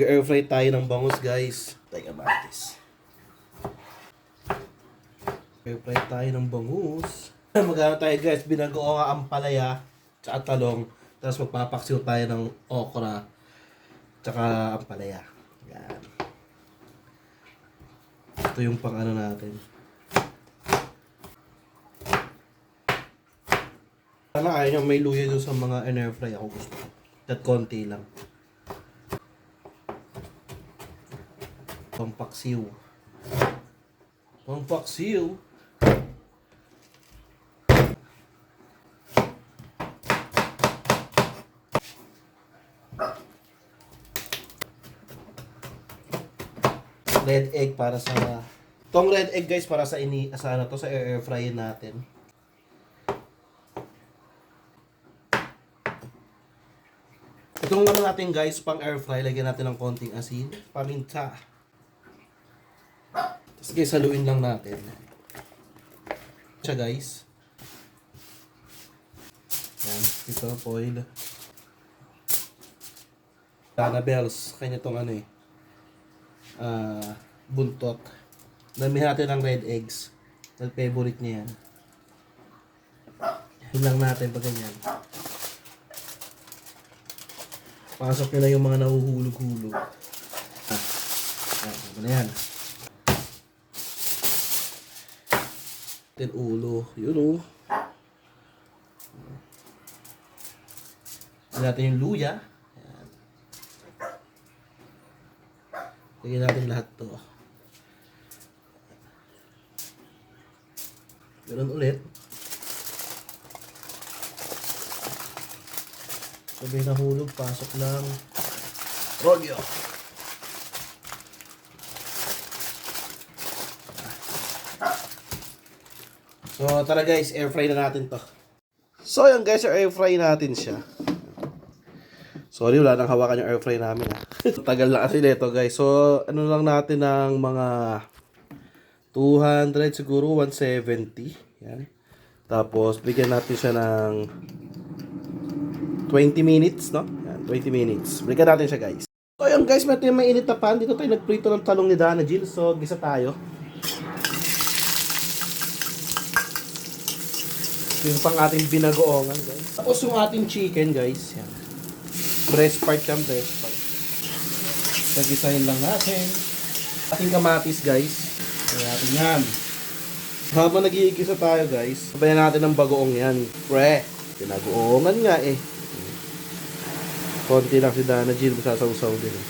Mag-air fry tayo ng bangus, guys. Teka, batis. Air fry tayo ng bangus. Magkano tayo, guys? Binagoong ang palaya, tsaka talong. Tapos magpapaksiw tayo ng okra, tsaka ang palaya. Yan. Ito yung pang ano natin. Sana ayaw may luya doon sa mga air fry ako gusto. That konti lang. Pampaksiw. Pampaksiw. Red egg para sa Tong red egg guys para sa ini sa ano to sa air, fryer natin. Itong ano natin guys, pang air fry, lagyan natin ng konting asin, paminta. Guys, haluin lang natin. Siya guys. Yan, ito, foil. Dana Bells, kanya tong ano eh. Ah, buntot. Damihan natin ng red eggs. Dahil favorite niya yan. Yun lang natin pag ganyan. Pasok nyo na yung mga nahuhulog-hulog. Ah, ah, ano na yan. Then ulo. Yun o. Lagyan natin yung luya. Ayan. Lagyan natin lahat to. Ganun ulit. Sabi na hulog, pasok lang. Rolyo! So, tara guys, air fry na natin to. So, yun guys, air fry natin siya. Sorry, wala nang hawakan yung air fry namin. Ha. Tagal na kasi nito guys. So, ano lang natin ng mga 200 siguro, 170. Yan. Tapos, bigyan natin siya ng 20 minutes, no? Yan, 20 minutes. Balikan natin siya, guys. So, ayun, guys, may may init na pan. Dito tayo nagprito ng talong ni Dana Jill. So, gisa tayo. Yung pang ating binagoongan, guys. Tapos yung ating chicken, guys. Yan. Breast part yan, breast part. Tagisahin lang natin. Ating kamatis, guys. Kaya natin yan. Habang nag-iigisa tayo, guys, sabayan natin ng bagoong yan. Pre, pinagoongan nga eh. Konti lang si Dana Jill, masasawsaw din. eh.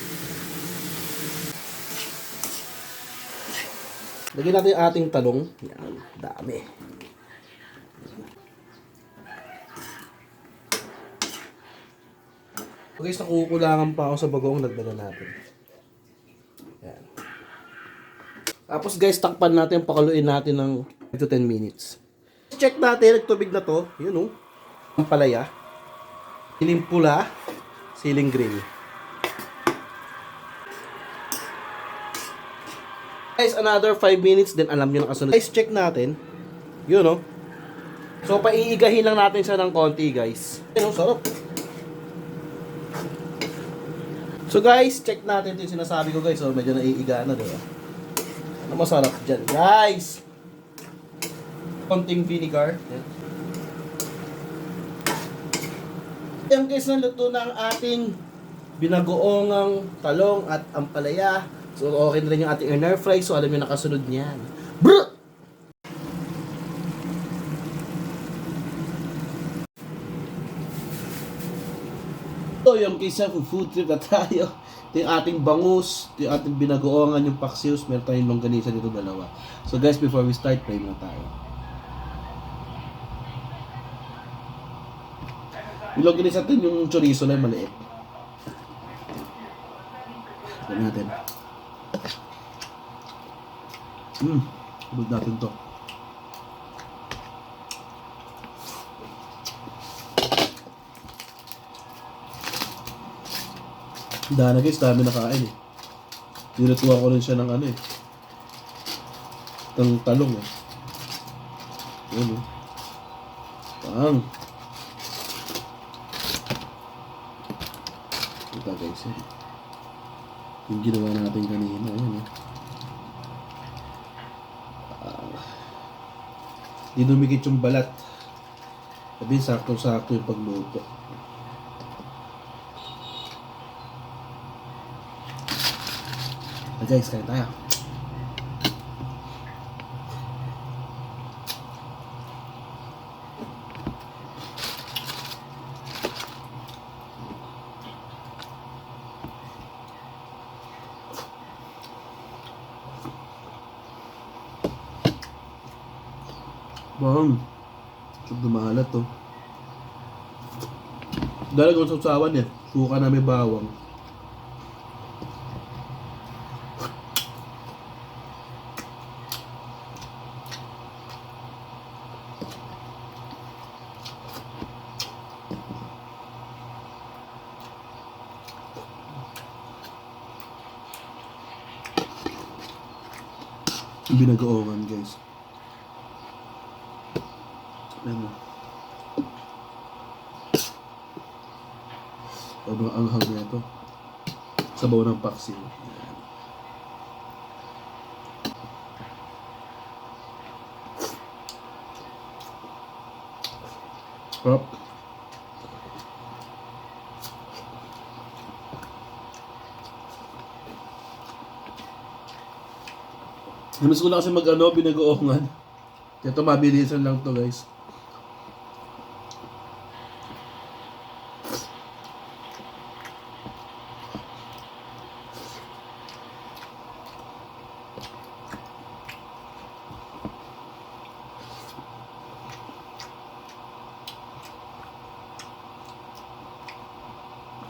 Lagyan natin yung ating talong. Yan, dami. So guys, nakukulangan pa ako sa bagoong nagdala natin. Yan. Tapos guys, takpan natin, pakaluin natin ng 5 to 10 minutes. Check natin, nagtubig na to. Yun oh. Ang palaya. Siling pula, siling green. Guys, another 5 minutes din alam nyo na kasunod. Guys, check natin. Yun oh. So, paiigahin lang natin siya ng konti, guys. Yun oh, sarap. So guys, check natin ito yung sinasabi ko guys. So medyo naiiga na, diba? Ano masarap dyan, guys? Konting vinegar. Yan. Yan guys, naluto na ang ating binagoongang talong at ampalaya. So okay na rin yung ating air fry. So alam nyo nakasunod niyan. Brr! So, yung kaysa food trip na tayo. Ito yung ating bangus, ito yung ating binagoongan yung paksiws, meron tayong longganisa dito dalawa. So guys, before we start, pray muna tayo. Yung longganisa natin yung chorizo lang maliit. Ito natin. Hmm, hulog natin to. Dana guys, dami nakain eh. Nilutuan ko rin siya ng ano eh. Ng talong eh. Yan eh. Pang. Ito guys eh. Yung ginawa natin kanina. Ayan eh. Ah. Di dumikit yung balat. Sabi, sakto-sakto yung pagluto. Guys, kain tayo. Bang. Sub dumalat to. Dahil kung sausawan yan, suka na may bawang. Binagoongan guys. Ano? Sobrang anghang na ito. Sabaw ng paksi. Ayan. Namiss ko na kasi mag ano, binagoongan. Kaya ito mabilisan lang to guys.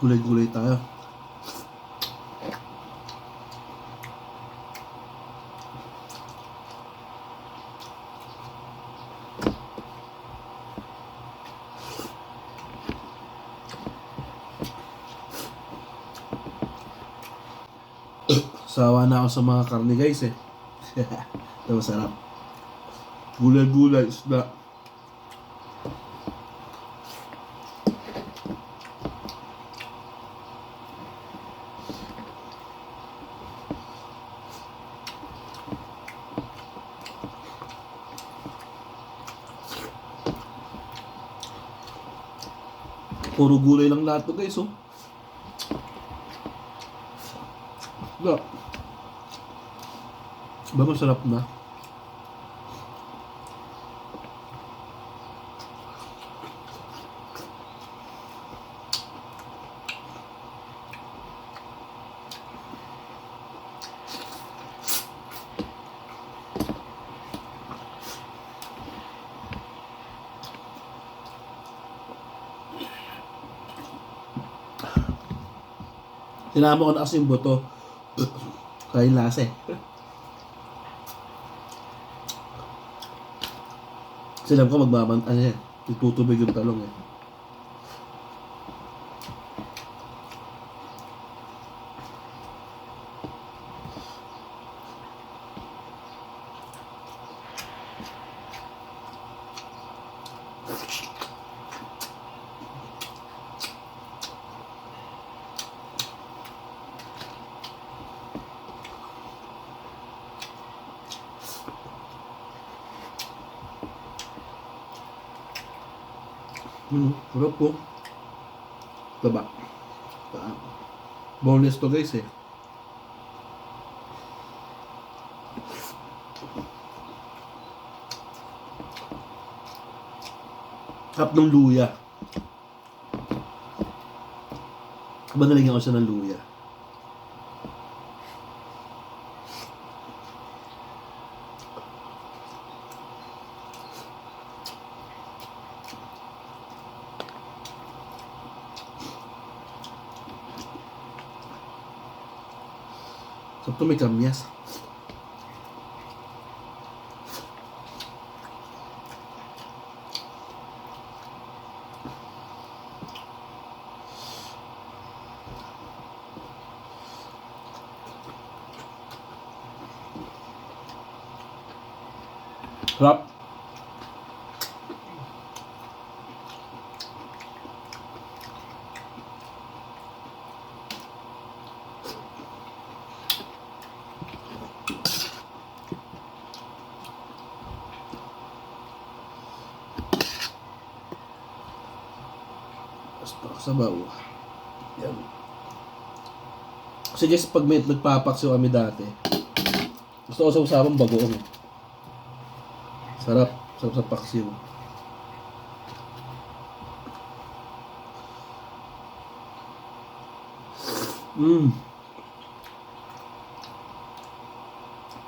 Gulay-gulay tayo. Sawa na ako sa mga karne guys eh. Ito masarap. Gulay-gulay, isda. Puro gulay lang lahat to guys oh. Ba. Ba masarap na? Sinama ko na kasi yung buto. Kaya lasa eh. Kasi alam ko magbaban, ano yan, tutubig yung talong eh. Hmm, sarap po. Taba. Ta- Boneless to guys eh. Sarap ng luya. Ba nalagyan ko siya ng luya? Sarap to may kamyas. Sarap. Sabaw. Yan. Kasi guys, pag may nagpapaksiw kami dati, gusto ko sa usapang bagoong. Sarap. Sarap sa paksiw. Mmm.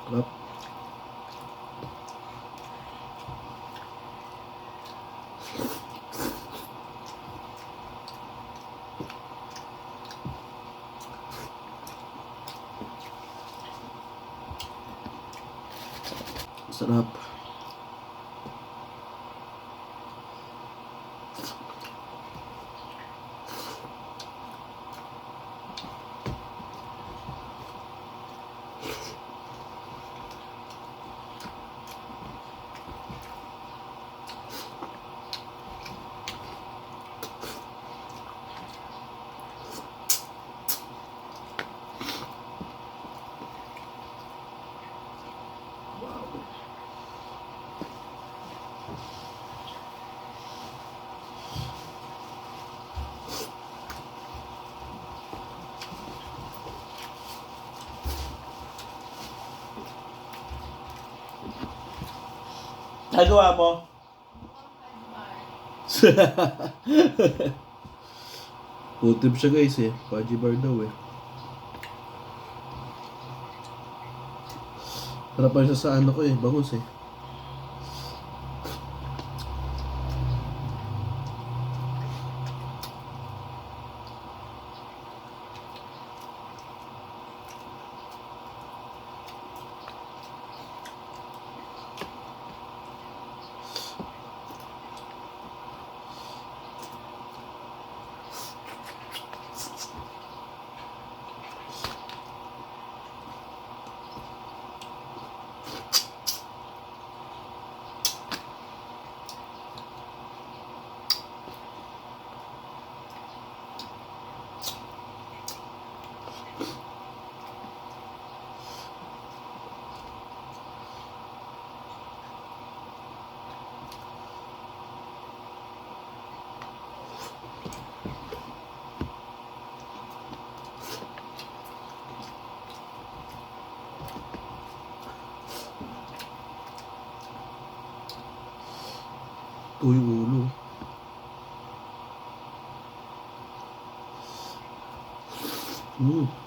Sarap. Sarap. Nagawa mo? Trip siya guys eh. Paji bar daw eh. Sarap pa siya sa ano ko eh. Bangus eh. Yung ulo. Mm.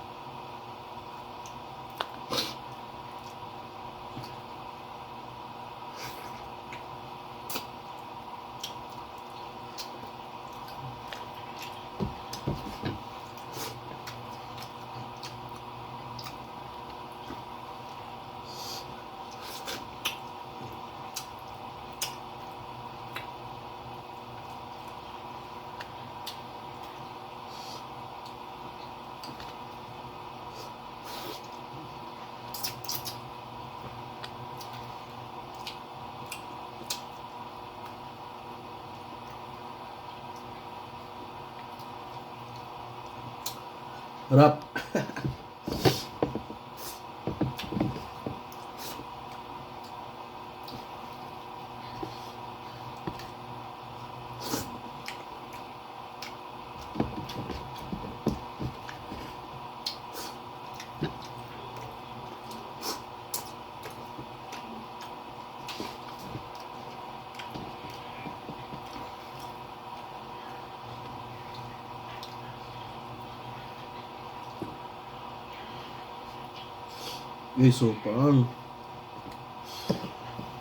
Rap. Guys, so parang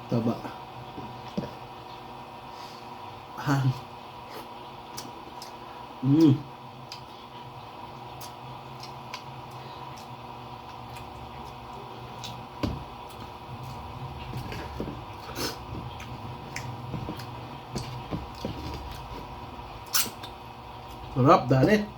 taba. Ah. Mm. Sarap, dali.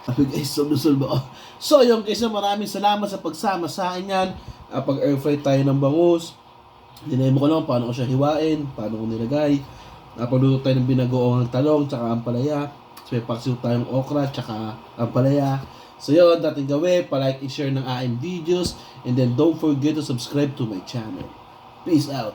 Sabi guys, sumusol ba? So yun guys, maraming salamat sa pagsama sa akin yan. Ah, pag air fry tayo ng bangus, dinemo ko lang paano ko siya hiwain, paano ko nilagay. Napagluto tayo ng binagoong talong, tsaka ampalaya. So may paksiw tayong okra, tsaka ampalaya. So yun, dating gawin, palike and share ng aking videos. And then don't forget to subscribe to my channel. Peace out.